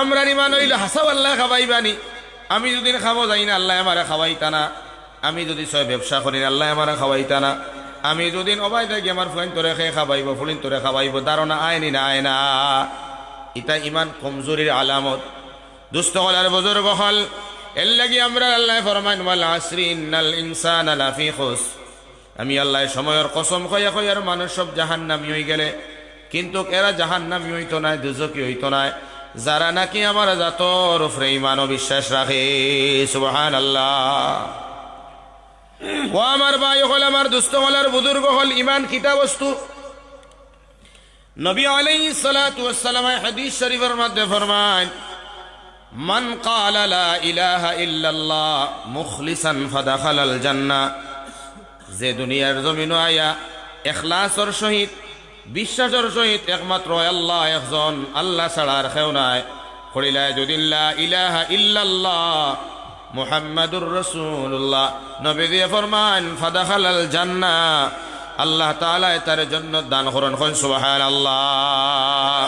আমরা ইমান হইল হাসাও আল্লাহ খাবাইবানি আমি যদি খাব যাই না, আল্লাহ আমারে খাওয়াইতা না। আমি যদি ছয় ব্যবসা করি না আল্লাহ আমারে খাওয়াইতা না। আমি যদি অবাই থাকি আমার ফুয়াইন তোরে খেয়ে খাবাইব ফুলিন তোরে খাবাইব ধারণা আয়নি না আয় না ইটা ইমান কমজোরির আলামত। দুস্থ হলার বুজুর্গ হল। এর লাগি আমরা আল্লাহ ফরমান ওয়াল আসরি ইন্নাল ইনসান লাফি খুস। আমি আল্লাহ সময়ের কসম খয়া খয়ার মানুষ সব জাহান্নামি হয়ে গেলে। কিন্তু এরা জাহান্নামি হইতো না দুজকি হইতো না। যারা নাকি আমার জাতর উপরে ইমান ও বিশ্বাস রাখে সুবহান আল্লাহ ও আমার ভাই হল আমার দুস্থ হলার বুজুর্গ হল ইমান কিতা বস্তু নবী আলাইহিস সালাতু ওয়াস সালাম হাদিস শরীফের মধ্যে ফরমান মান ক্বালা লা ইলাহা ইল্লাল্লাহ মুখলিসান ফাদাখালাল জান্নাহ। যে দুনিয়ার জমিন আয়া এখলাসর সহিত বিশ্বাসের সহিত একমাত্র আল্লাহ একজন, আল্লাহ ছাড়ার খেও নাই। করিলায় যদি লা ইলাহা ইল্লাল্লাহ মুহাম্মাদুর রসুল্লাহ নবী দিয়ে ফরমান, ফাদাখালাল জান্নাহ আল্লাহ তাআলা তার জন্য দান করুন সুবহানাল্লাহ।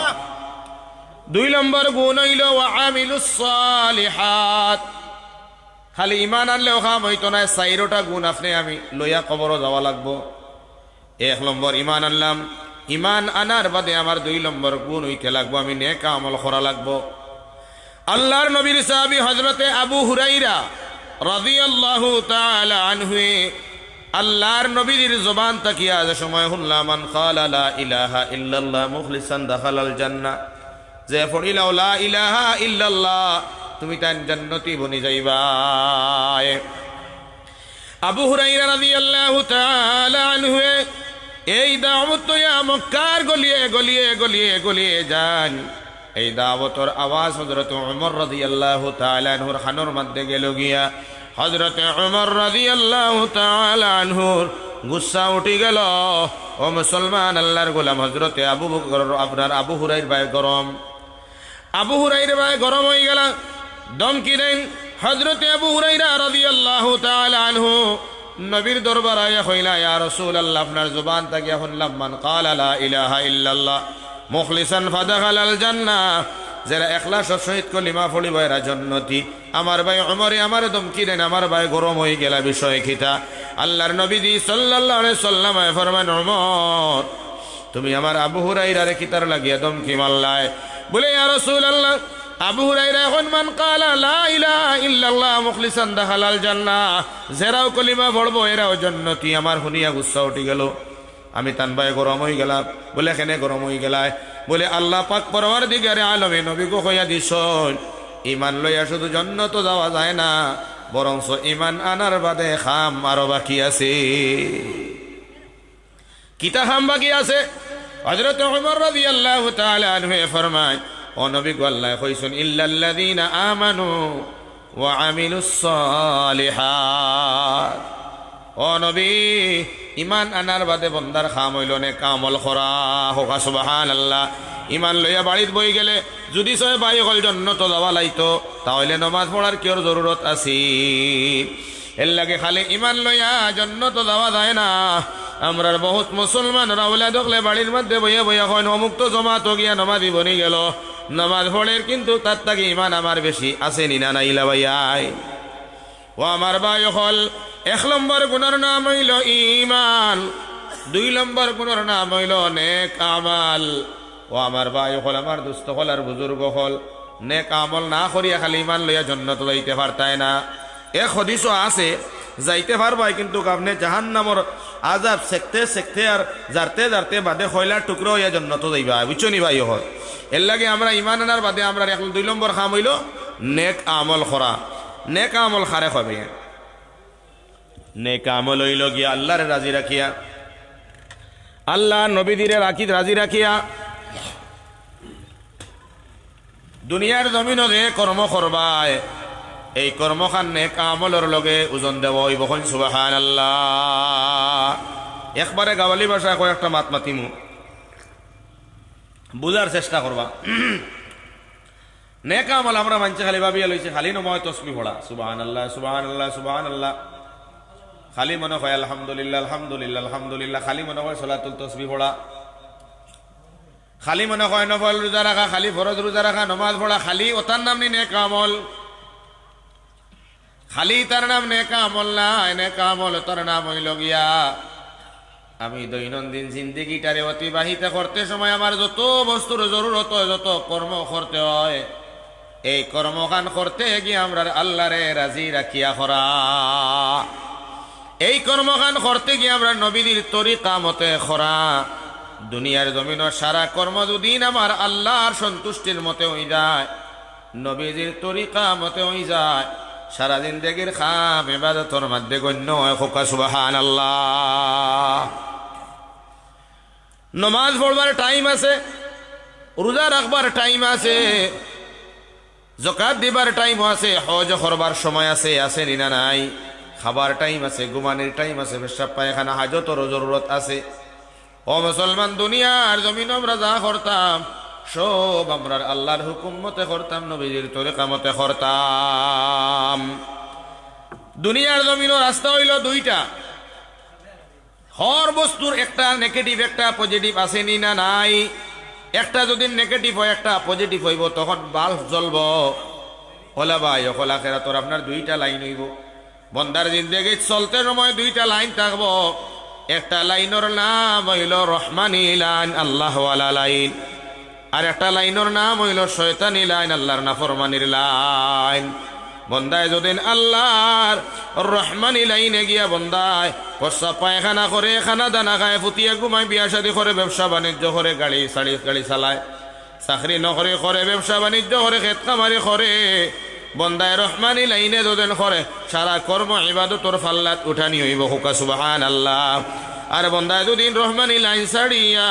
দুই নম্বর গুণ হইল আমিলুস সালিহাত। খালি ইমান আনলেও খাম হইতো না, চাইরোটা গুণ আপনি আমি লইয়া কবরও যাওয়া লাগবো। এক নম্বর ইমান আনলাম ইমান আনার বাদে আমার দুই নম্বর গুণ হইতে লাগবো, আমি নেকা আমল করা লাগবো। আল্লাহর নবীর সাহাবী হজরতে আবু হুরাইরা রাদিয়াল্লাহু তাআলা আনহুয়ে আল্লাহর নবীর জবান তাকিয়া যে সময় শুনলাম মান ক্বালা লা ইলাহা ইল্লাল্লাহ মুখলিসান দাখালাল জান্নাহ। যে পড়িলাও লা ইলাহা ইল্লাল্লাহ, তুমি তাই জান্নতি বনি যাইবা। আবু হুরাইরা রাদিয়াল্লাহু তাআলা আনহু এই দাওয়াত মক্কার গলিয়ে গলিয়ে গলিয়ে গলিয়ে যান। এই দাওয়াতর আওয়াজ হযরত ওমর রাদিয়াল্লাহু তাআলা আনহুর খানোর মধ্যে গেল গিয়া। হযরত ওমর রাদিয়াল্লাহু তাআলা আনহুর গুসা উঠি গেল। ও মুসলমান, আল্লাহর গোলাম হযরতে আবু আপনার আবু হুরাইর ভাই গরম। আবু হুরাইর ভাই গরম হয়ে গেল। দমকি দেন হজরত আবু হুরাইরা রাদিয়াল্লাহু তাআলা আনহু। নবীর দরবার আয়া হইলা, ইয়া রাসূলুল্লাহ, আপনার জবান থেকে শুনলাম। মান ক্বালা লা ইলাহা ইল্লাল্লাহ, মুখলিসান ফাদাখালাল জান্নাহ, যারা এখলাসের সহিত কলিমা ফলিব এরা জন্নতি। আমার ভাই অমরে আমার দমকি দেন, আমার ভাই গরম হয়ে গেলা বিষয় খিতা। আল্লাহর নবী দি সাল্লাল্লাহু আলাইহি সাল্লাম ফরমান ওমর তুমি আমার আবু হুরাইরারে কিতার লাগিয়া দমকি মাল্লায় বলে, ইয়া রাসূলুল্লাহ আবু হুরাইরা এখন কালা, লা ইলাহা ইল্লাল্লাহ মুখলিসান দাখালাল জান্নাহ। জেরাও কলিমা পড়ব, এরাও জন্নতি। আমার হুনিয়া গুচ্ছা উঠি গেল। আমি তান ভাই গরম হয়ে গেলাম। বলে এখানে গরম হয়ে গেলায়? বলে, আল্লাহ পাক পরবার দিকে আলমে নবী গো হইয়া দিস ইমান লইয়া শুধু জন্নত যাওয়া যায় না, বরংস ইমান আনার বাদে খাম আরও বাকি আছে। কিতা খাম বাকি আছে? হজরত উমর রাদিয়াল্লাহু তাআলা আনহু ফরমায় ও নবী গো আল্লাহ কইছেন, ইল্লাল্লাযীনা আমানু ও নবী ইমান আনার বাদে বন্দার খাম হইল নে, কামল খরা, হোকা সুবাহান আল্লাহ ইমান লইয়া বাড়িত বই গেলে, যদি সয় বাই হল জন্য তো যাওয়া লাইতো, তাহলে নমাজ পড়ার কিয়র জরুরত আছি? এর লাগে খালি ইমান লইয়া জন্য তো যাওয়া যায় না। আমরার বহুত মুসলমান রাউলা দেখলে বাড়ির মধ্যে বইয়া বইয়া হয় অমুক তো জমা তো গিয়া নমাজি বনি গেল। নমাজ পড়ের কিন্তু তার তাকে ইমান আমার বেশি আছে নিনা নাইলা ভাইয়াই। ও আমার ভাই হল, এক নম্বর গুণের নাম হইল ইমান দুই নম্বর গুণের নাম হইল নেক আমাল। ও আমার ভাই হল, আমার দুস্থ হল আর বুজুর্গ হল। নেক আমল না করিয়া খালি ইমান লইয়া জন্নত লইতে পারতায় না। এক হদিস আছে, যাইতে পারবাই কিন্তু আপনি জাহান নামর আজাব সেকতে সেকতে আর জারতে জারতে বাদে খয়লার টুকরো হইয়া জন্নত যাইবা বুঝছ নি ভাই হল? এর লাগে আমরা ইমান আনার বাদে আমরা এক দুই নম্বর খাম হইল, নেক আমল করা। নেক আমল খারে হবে নেক আমল হইল গিয়া আল্লাহরে রাজি রাখিয়া। আল্লাহ নবীদিরে রাখি রাজি রাখিয়া। দুনিয়ার জমিন যে কর্ম করবায়, এই কর্মখান নেক আমলের লগে ওজন দেব ওই বখন সুবাহান আল্লাহ একবারে গাওয়ালি ভাষায় কয়েকটা মাত মাতিমু। বুঝার চেষ্টা করবা। নেক আমল আমরা মানছে খালি ভাবিয়া লইছে, খালি নময় তসবি পড়া। সুবাহান আল্লাহ সুবাহান আল্লাহ সুবাহান আল্লাহ খালি মনে হয় আলহামদুলিল্লাহ আলহামদুলিল্লাহ আলহামদুলিল্লাহ। খালি মনে হয় সলাতুল তসবি পড়া। খালি মনে হয় নফল রোজা রাখা, খালি ফরজ রোজা রাখা, নমাজ পড়া, খালি ওতার নাম নি নেক আমল। খালি তার নাম নেক আমল না নেক আমল তার নাম হইল গিয়া। আমি দৈনন্দিন জিন্দিগিটারে অতিবাহিত করতে সময় আমার যত বস্তুর জরুরত যত কর্ম করতে হয়, এই কর্মখান করতে গিয়ে আমরা আল্লাহরে রাজি রাখিয়া করা। এই কর্মখান করতে গিয়ে আমরা নবীদের তরিকা মতে খরা দুনিয়ার জমিনের সারা কর্ম দুদিন আমার আল্লাহর সন্তুষ্টির মতে হয়ে যায়, নবীজির তরিকা মতে হয়ে যায়। সারা জিন্দগির খাম এবাদতর মধ্যে গণ্য হয় খোকা সুবাহান আল্লাহ নমাজ পড়বার টাইম আছে, রোজা রাখবার টাইম আছে জকাত দিবার টাইম আছে, হজ করবার সময় আছে আছে নিনা নাই? খাবার টাইম আছে, ঘুমানির টাইম আছে, পেশাব, পায়খানা, হাজতর জরুরত আছে। ও মুসলমান দুনিয়ার জমিন আমরা যা করতাম, সব আমরা আল্লাহর হুকুম মতে করতাম, নবীজির তরিকা মতে করতাম। দুনিয়ার জমিন রাস্তা হইল দুইটা। হর বস্তুর একটা নেগেটিভ একটা পজিটিভ আছে নি নাই? একটা যদি নেগেটিভ হয়, একটা পজিটিভ হইব, তখন বাল্ব জ্বলব। ওলা ভাই অকলা খেরা তোর আপনার দুইটা লাইন হইব। বন্দার জিন্দেগি চলতে সময় দুইটা লাইন থাকব। একটা লাইনের নাম হইল রহমানি লাইন আল্লাহওয়ালা লাইন। আর একটা লাইনের নাম হইল শয়তানি লাইন, আল্লাহর নাফরমানির লাইন। বন্দায় যদিন আল্লাহর রহমানি লাইনে গিয়া বন্দায় পশ্চা পায়খানা করে, খানা দানা খায়, ফুটিয়ে ঘুমায়, বিয়া শাদি করে, ব্যবসা বাণিজ্য করে, গাড়ি সাড়ি গাড়ি চালায়, চাকরি নকরি করে, ব্যবসা বাণিজ্য করে, খেত কামারি করে, বন্দায় রহমানি লাইনে যদিন করে, সারা কর্ম ইবাদতর ফাল্লাত উঠানি হইব হুকা সুবাহান আল্লাহ আর বন্দায় দুদিন রহমানি লাইন ছাড়িয়া,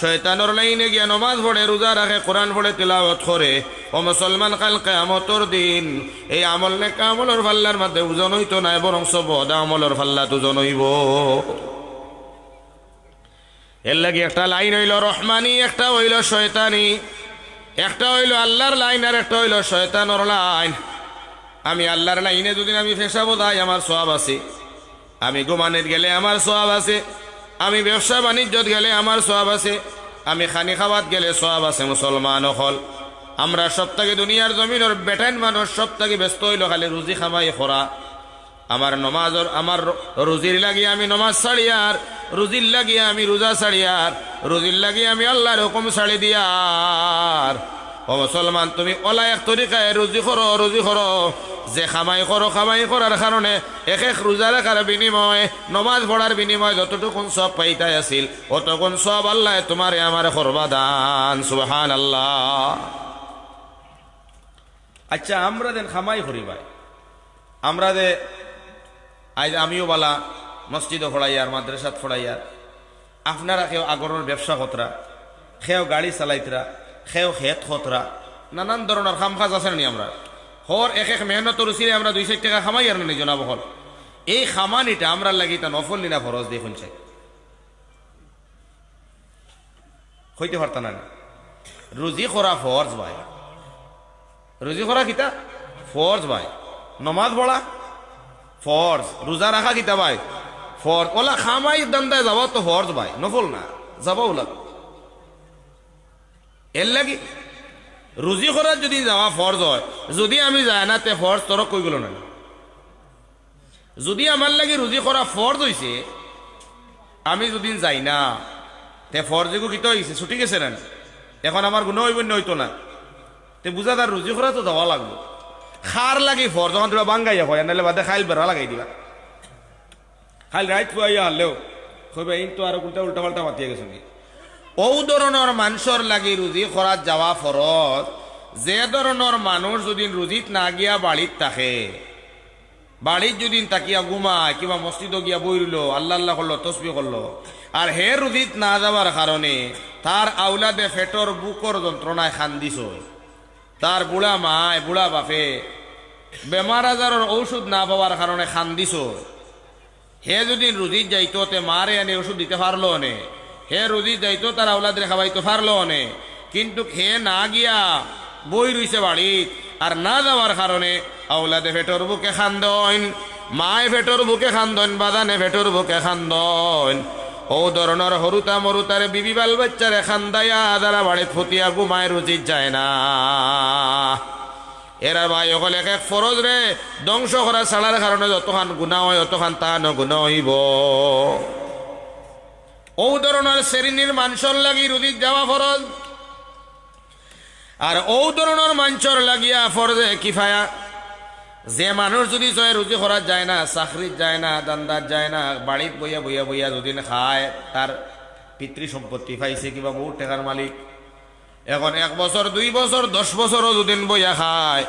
শয়তানোর লাইনে গিয়া নমাজ পড়ে, রোজা রাখে, কোরআন পড়ে, তিলাওয়াত করে ও মুসলমান কাল কেয়ামতর দিন, এই আমল নে কামলের ফাল্লার মধ্যে ওজন হইতো নাই বরং সব আমলের ফাল্লাত ওজন হইব। এর লাগি একটা লাইন হইল রহমানি, একটা হইল শয়তানি, একটা হইল আল্লাহর লাইন, আর একটা হইল শয়তানোর লাইন। আমি আল্লাহর লাইনে যদি আমি ফেসা তাই আমার সব আছে। আমি ঘুমানের গেলে আমার সব আছে, আমি ব্যবসা বাণিজ্যত গেলে আমার সব আছে, আমি খানি খাওয়াত গেলে সব আছে মুসলমান হল আমরা সব থেকে দুনিয়ার জমিনের বেটাইন মানুষ সব থেকে ব্যস্ত হইল খালি রুজি খামাই খরা। আমার নমাজর, আমার রুজির লাগিয়ে আমি নমাজ ছাড়িয়ার রুজির লাগিয়ে আমি রোজা ছাড়িয়ার রুজির লাগিয়ে আমি আল্লাহর হুকুম ছাড়ি দিয়ার ও মুসলমান, তুমি ওলা এক তরিকায় রুজি করো রুজি করো যে খামাই করো খামাই করার কারণে এক এক রোজা রাখার বিনিময়, নমাজ পড়ার বিনিময় যতটুকুন সব পাইতাই আছিল অতক্ষণ সব আল্লাহ তোমারে আমার করবা দান সুবহান আল্লাহ আচ্ছা আমরা দেন খামাই করি ভাই। আমরা দে আমিও বালা, মসজিদও ফড়াইয়ার, মাদ্রাসাত ফড়াইয়ার। আপনারা কেউ আগরের ব্যবসা কতরা খেও গাড়ি চালাইতরা খেও খেত খতরা নানান ধরনের খাম কাজ আছে নি আমরা হর এক এক মেহনত রুচিরে আমরা দুই চার টাকা খামাই আর নি জনাব হল। এই খামানিটা আমরা লাগি তা নফল নিনা ফরজ দেখুন চাই হইতে পারতা না। রুজি করা ফরজ ভাই। রুজি করা কিতা? ফরজ ভাই। নমাজ পড়া ফরজ রোজা রাখা কিতা ভাই? ফরজ ওলা খামাই দান্দায় যাওয়া তো ফরজ ভাই। নফল না। যাবা ওলা এর লাগি? রুজি করার যদি যাওয়া ফরজ হয়, যদি আমি যাই না তে ফরজ তোর কই গেল না যদি আমার লাগি রুজি করা ফরজ হইছে আমি যদি যাই না, তে ফরজেগু কিতা হইছে ছুটি গেছে না। এখন আমার গুণ হইব না হইতো না। তে বুঝা তার রুজি করা তো যাওয়া লাগবে। খার লাগি ফর যখন তোরা বাঙ্গাইয়া হয় নাহলে বাদে খাইল বেড়া লাগাই দিবা। খাইল রাইত ফুয়াইয়া হারলেও কইবা ইন তো আর উল্টা উল্টা পাল্টা মাতিয়ে গেছো ও ধরনের মানুষের লাগি রুজি করার যাওয়া ফরজ যে ধরনের মানুষ যদি রুজিত না গিয়া বাড়িত থাকে বাড়ির যদি তাকিয়া ঘুমায়, কিংবা মসজিদও গিয়া বইল আল্লাহ আল্লাহ করল তসবি করল আর হে রুজিত না যাওয়ার কারণে তার আউলাদে ফেটর বুকর যন্ত্রণায় খান্দিস তার বুড়া মায় বুড়া বাপে, বেমার আজারের ঔষধ না পাওয়ার কারণে খান্দিস হে যদি রুজিত যাইতো, তে মারে আনে ওষুধ দিতে পারল অনে হে রুজিত যাইতো তার আউলাদের খাওয়াইতে পারল অনে কিন্তু হে না গিয়া বই রইছে বাড়িত আর না যাওয়ার কারণে আউলাদে ফেটর বুকে খান্দন মায় ফেটর বুকে খান্দন বাদানে ফেটর বুকে খান্দন ও ও ধরনের হরুতা মরুতারে বিবি বাল বাচ্চারে খান্দাইয়া দ্বারা বাড়ি ফুটিয়া ঘুমায় রুচিত যায় না। এরা ভাই অকল এক এক ফরজ রে, ধ্বংস করা ছাড়ার কারণে যতখান গুণা হয়, অতখান তা নগুণ হইব। ও ধরনের শ্রেণির মাংসর লাগি রুদিত যাওয়া ফরজ। আর ও ধরনের মাঞ্চর লাগিয়া ফরজে কিফায়া। যে মানুষ যদি জয় রুজি করা যায় না চাকরিত যায় না দান্দার যায় না বাড়িত বইয়া বইয়া বইয়া দুদিন খায় তার পিতৃ সম্পত্তি পাইছে, কিবা বহুত টাকার মালিক। এখন এক বছর দুই বছর দশ বছরও দুদিন বইয়া খায়।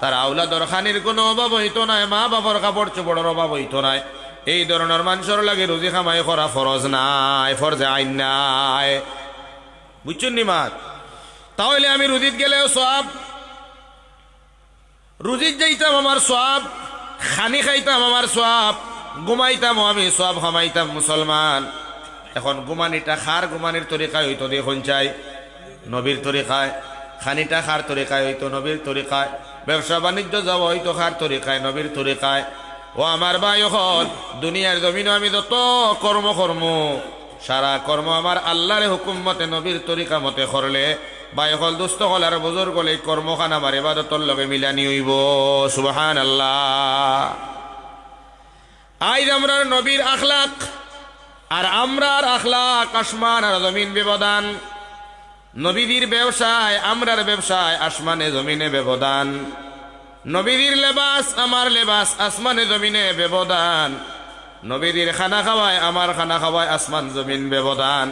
তার আউলা দরখানির কোনো অভাব হইতো নাই মা বাবার কাপড় চোপড়ের অভাব হইতো নাই। এই ধরনের মানুষের লাগে রুজি খামাই করা ফরজ নাই ফরজে আইন নাই। বুঝছেন নি মাত? তাহলে আমি রুদিত গেলেও সব রুজিত যাইতাম আমার সব খানি খাইতাম আমার সব ঘুমাইতাম আমি সব হামাইতাম মুসলমান। এখন গুমানিটা খার গুমানির তরিকায় হইতো দেখুন চাই। নবীর তরিকায়, খানিটা খার তরিকায় হইতো নবীর তরিকায়। ব্যবসা বাণিজ্য যাওয়া হইতো খার তরিকায়, নবীর তরিকায়। ও আমার ভাই হল দুনিয়ার জমিন আমি যত কর্ম কর্ম, সারা কর্ম আমার আল্লাহরে হুকুম মতে, নবীর তরিকা মতে করলে বাই হল দুস্থ হল আর বুজুর গলে কর্মখান আমার এবাদতর লগে মিলানি হইব সুবাহান আল্লাহ আইজ আমরা নবীর আখলাক আর আমরার আখলাক আসমান আর জমিন ব্যবধান। নবীদের ব্যবসায়, আমরার ব্যবসায় আসমানে জমিনে ব্যবধান। নবীদের লেবাস, আমার লেবাস আসমানে জমিনে ব্যবধান। নবীদের খানা খাওয়ায়, আমার খানা খাওয়ায় আসমান জমিন ব্যবধান।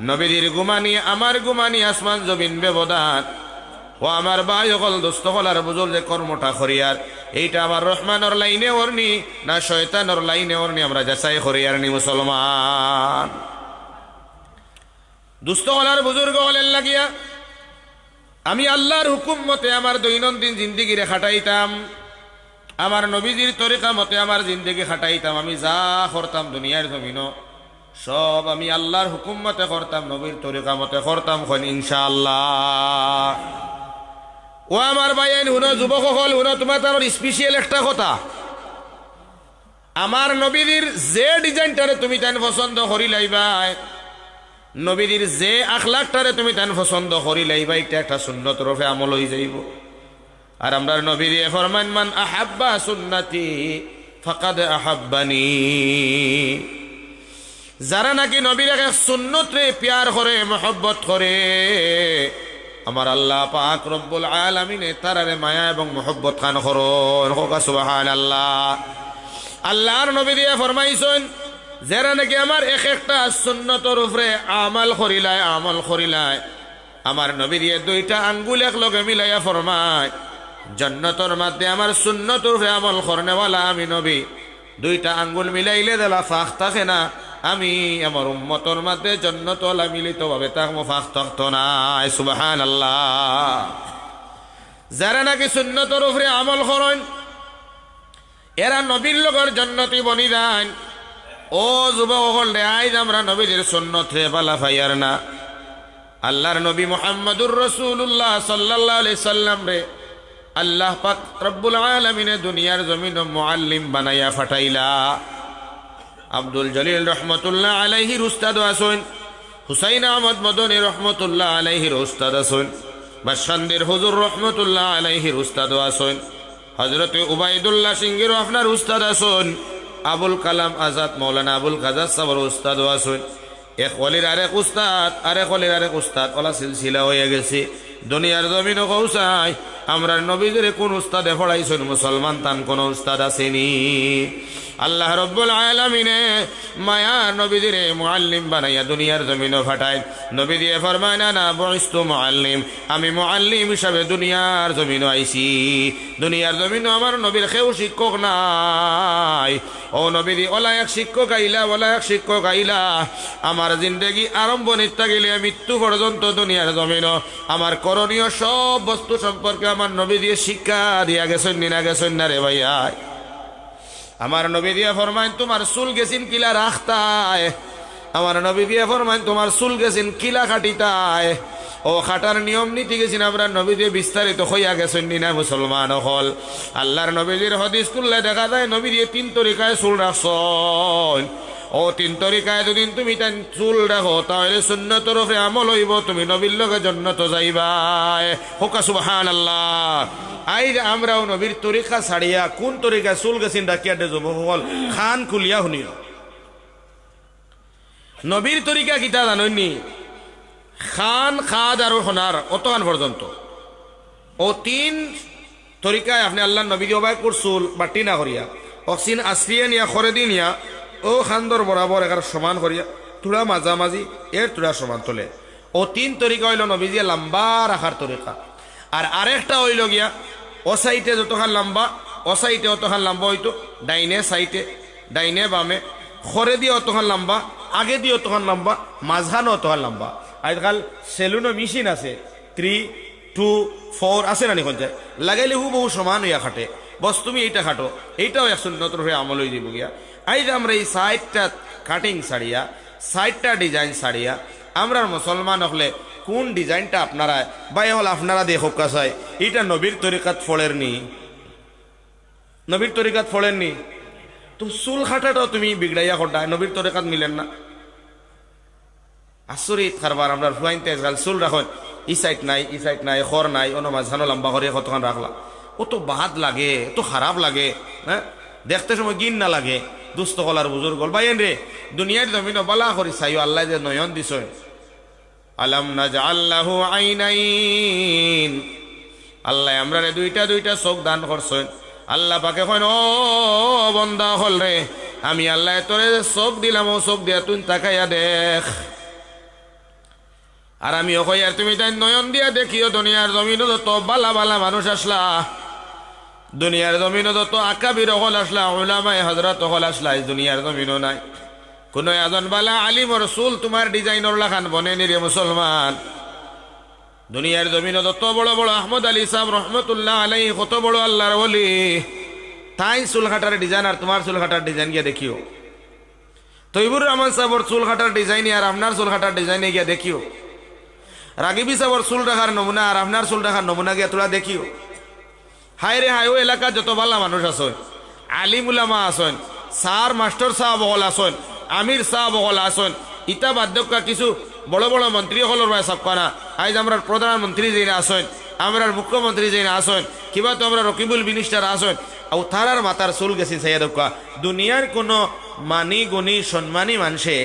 নবীদের গুমানি, আমার গুমানি আসমান জমিন ব্যবধান। ও আমার ভাই অকল দোস্ত হলার বুঝল যে কর্মটা করিয়ার, এইটা আমার রহমানর লাইনে ওরনি, না শয়তানর লাইনে ওরনি, আমরা যাচাই করিয়ার নি মুসলমান। দুস্থ হলার বুজুর্গ হলেন লাগিয়া, আমি আল্লাহর হুকুম মতে আমার দৈনন্দিন জিন্দিগিরে খাটাইতাম। আমার নবীজির তরিকা মতে আমার জিন্দগি খাটাইতাম। আমি যা করতাম দুনিয়ার জমিন সব আমি আল্লাহর হুকুম মতে করতাম, নবীর তরিকা মতে করতাম খন ইনশাআল্লাহ। ও আমার ভাই হুনো যুবক হল হুনো তোমার তার স্পেশিয়াল একটা কথা। আমার নবীদের যে ডিজাইনটারে তুমি তেন পছন্দ করি লাইবাই নবীদের যে আখলাকটারে তুমি তেন পছন্দ করি লাইবা এটা একটা সুন্নত রফে আমল হয়ে যাইব। আর আমরা নবী দিয়ে ফরমান, মান আহাব্বা সুন্নতি, ফাকাদ আহাব্বানি। যারা নাকি নবীর এক সুন্নত রে প্যার করে, মহব্বত করে, আমার আল্লাহ পাক রব্বুল আলামিনে তারারে মায়া এবং মহব্বত খান করুন। হোকা সুবহান আল্লাহ আল্লাহর নবী দিয়ে ফরমাইছেন, যারা নাকি আমার এক একটা সুন্নতর উপরে আমাল করিলায়, আমল করিলায়, আমার নবী দিয়ে দুইটা আঙ্গুল এক লগে মিলাইয়া ফরমায়, জন্নতর মধ্যে আমার সুন্নতর উপরে আমল করনেওয়ালা আমি নবী। দুইটা আঙ্গুল মিলাইলে দেলা ফাঁক থাকে না। আমি আমার উম্মতর মধ্যে জন্নতলা মিলিত ভাবে তাক ফাঁক থাকতো না সুবাহান আল্লাহ যারা নাকি সুন্নতর উপরে আমল করেন, এরা নবীর লগর জন্নতি বনি যান ও যুবক রে আইজ আমরা নবীদের সুন্নত রে পালা ফাইয়ার না। আল্লাহর নবী মোহাম্মদুর রসুল্লাহ সাল্লাহ সাল্লাম রে, আল্লাহ পাক রব্বুল আলমিনে দুনিয়ার জমিন মুআল্লিম বানাইয়া ফাটাইলা। আব্দুল জলিল রহমতুল্লাহ আলাইহির উস্তাদ আসুন। হুসাইন আহমদ মদনী রহমতুল্লাহ আলাইহির উস্তাদ আসুন। বাসান্দির হুজুর রহমতুল্লাহ আলাইহির উস্তাদ আসুন। হজরত উবাইদুল্লাহ সিংহির আপনার উস্তাদ আসুন। আবুল কালাম আজাদ মৌলানা আবুল কাজাদ সাবর উস্তাদ আসুন। এক অলির আরেক উস্তাদ, আরেক অলির আরেক উস্তাদ, ওলা সিলসিলা হয়ে গেছে। দুনিয়ার জমিন কৌসাই আমরা নবীদের কোন উস্তাদে পড়াইছেন, মুসলমান তান কোন উস্তাদ আসেনি। আল্লাহ রব্বুল আলমিনে মায়া নবীদের মুআল্লিম বানাইয়া দুনিয়ার জমিন ফাটায় নবী দিয়ে ফরমায় না বয়স্তু মুআল্লিম, আমি মুআল্লিম হিসাবে দুনিয়ার জমিন আইছি। দুনিয়ার জমিন আমার নবীর কেউ শিক্ষক নাই। ও নবী দি ওলা এক শিক্ষক আইলা, ওলা এক শিক্ষক আইলা। আমার জিন্দগি আরম্ভণিত গেলে মৃত্যু পর্যন্ত দুনিয়ার জমিন। আমার করণীয় সব বস্তু সম্পর্কে আমার নবী দিয়ে শিক্ষা দিয়া গেছেন নিনা গেছেন না রে ভাইয়া। আমার নবী দিয়ে ফরমাইন, তোমার চুল গেছিন কিলা রাখতায়? আমার নবী দিয়ে ফরমাইন, তোমার চুল গেছিন কিলা কাটিতায়? ও খাটার নিয়ম নীতি গেছেন আমরা নবী দিয়ে বিস্তারিত হইয়া গেছেন নিনা মুসলমান হল। আল্লাহর নবীজির হদিস তুললে দেখা যায় নবী দিয়ে তিন তরিকায় চুল রাখছন। ও তিন তরিকায় যদি তুমি তাই চুল রাখো, তাহলে শূন্য তরফে আমল হইব, তুমি নবীর লগে জন্নত যাইবাই হোকা সুবহান আল্লাহ আই যে আমরাও নবীর তরিকা ছাড়িয়া কোন তরিকা চুল গেছিন ডাকিয়া দে যুবকসকল খান খুলিয়া শুনিও। নবীর তরিকা কিতা জাননি খান খাদ আর সোনার অতখান পর্যন্ত। ও তিন তরিকায় আপনি আল্লাহ নবী অবাই করছুল বাটি না করিয়া। অক্সিন আশ্রিয়ে নিয়া খরে দি নিয়া, ও খান্দর বরাবর এগার সমান করিয়া, তুড়া মাঝামাঝি, এর তুড়া সমান তোলে। ও তিন তরিকা হইল নবীজিয়া লম্বা রাখার তরিকা। আর আরেকটা হইল গিয়া ও সাইটে যতখান লম্বা ও সাইটে অতখান লম্বা হইতো, ডাইনে সাইটে, ডাইনে বামে খরে দিয়ে অতখান লম্বা আগে দিয়ে অতখান লম্বা, মাঝখানে অতখান লম্বা। আজকাল সেলুনো মেশিন আছে। থ্রি টু ফোর আছে না নিখন যায় লাগাইলে হু বহু সমান হইয়া খাটে। বস, তুমি এইটা খাটো। এইটাও একশো নতুন হয়ে আমল হয়ে যাব গিয়া। যে আমরা এই সাইডটা কাটিং সারিয়া সাইডটা ডিজাইন সারিয়া আমরা মুসলমান হলে কোন ডিজাইনটা আপনারা বাই হল আপনারা দেখো কাসায় এইটা নবীর তরিকাত ফলের নি। নবীর তরিকাত ফলের নি। তো চুল খাটাটাও তুমি বিগড়াইয়া খটা নবীর তরিকাত মিলেন না। আচরিত কারবার আপনার ফুয়াইনতে গাল, চুল রাখেন। ই সাইড নাই, ই সাইড নাই খর নাই, অন্য মাঝখানো লম্বা করে কতক্ষণ রাখলা ও তো বাদ লাগে তো খারাপ লাগে হ্যাঁ দেখতে সময় গিন না লাগে দুস্থ কলার বুজুর্গ বাইন রে দুনিয়ার জমিন বালা করি চাইও, আল্লাহ যে নয়ন দিছ। আলাম না যা আল্লাহ আইনাইন। আল্লাহ আমরা রে দুইটা দুইটা চোখ দান করছেন আল্লাহ পাকে কইন ও বন্দা হল রে, আমি আল্লাহ তোরে চোখ দিলাম, ও চোখ দিয়া তুই তাকাইয়া দেখ। আর আমি কই আর তুমি তাই নয়ন দিয়া দেখিও দুনিয়ার জমিন যত বালা বালা মানুষ আসলা। দুনিয়ার জমিন যত আকাবির হল আসলা ওলামাই হজরত হল আসলা দুনিয়ার জমিনও নাই। কোন এজন বালা আলিম রসুল তোমার ডিজাইনর লাখান বনে নিরে মুসলমান দুনিয়ার জমিন যত বড় বড় আহমদ আলী সাহেব রহমতুল্লাহ আলাই কত বড় আল্লাহর বলি তাই চুল কাটার ডিজাইন আর তোমার চুল কাটার ডিজাইন গিয়ে দেখিও। তৈবুর রহমান সাহেবর চুল কাটার ডিজাইন আর আপনার চুল কাটার ডিজাইনে গিয়ে দেখিও। রাগিবি সাহেবর চুল রাখার নমুনা আর আপনার চুল রাখার নমুনা গিয়ে তোরা দেখিও। হাই রে হাই ও এলাকার যত বালা মানুষ আছেন, আলিম উলামা আছেন, স্যার, মাস্টার সাহেব হল আছেন, আমির সাহেব হল আছেন, ইতা বাধ্যক্য কিছু বড় বড় মন্ত্রী হলর ভাই সবকানা আজ আমরা প্রধানমন্ত্রী যেন আসেন আমরা মুখ্যমন্ত্রী যেন আসেন কিবা তো আমরা রকিবুল মিনিস্টার আসেন আর তারার মাতার চুল গেছি সাইয়া দুনিয়ার কোনো মানি গুণী সম্মানী মানুষে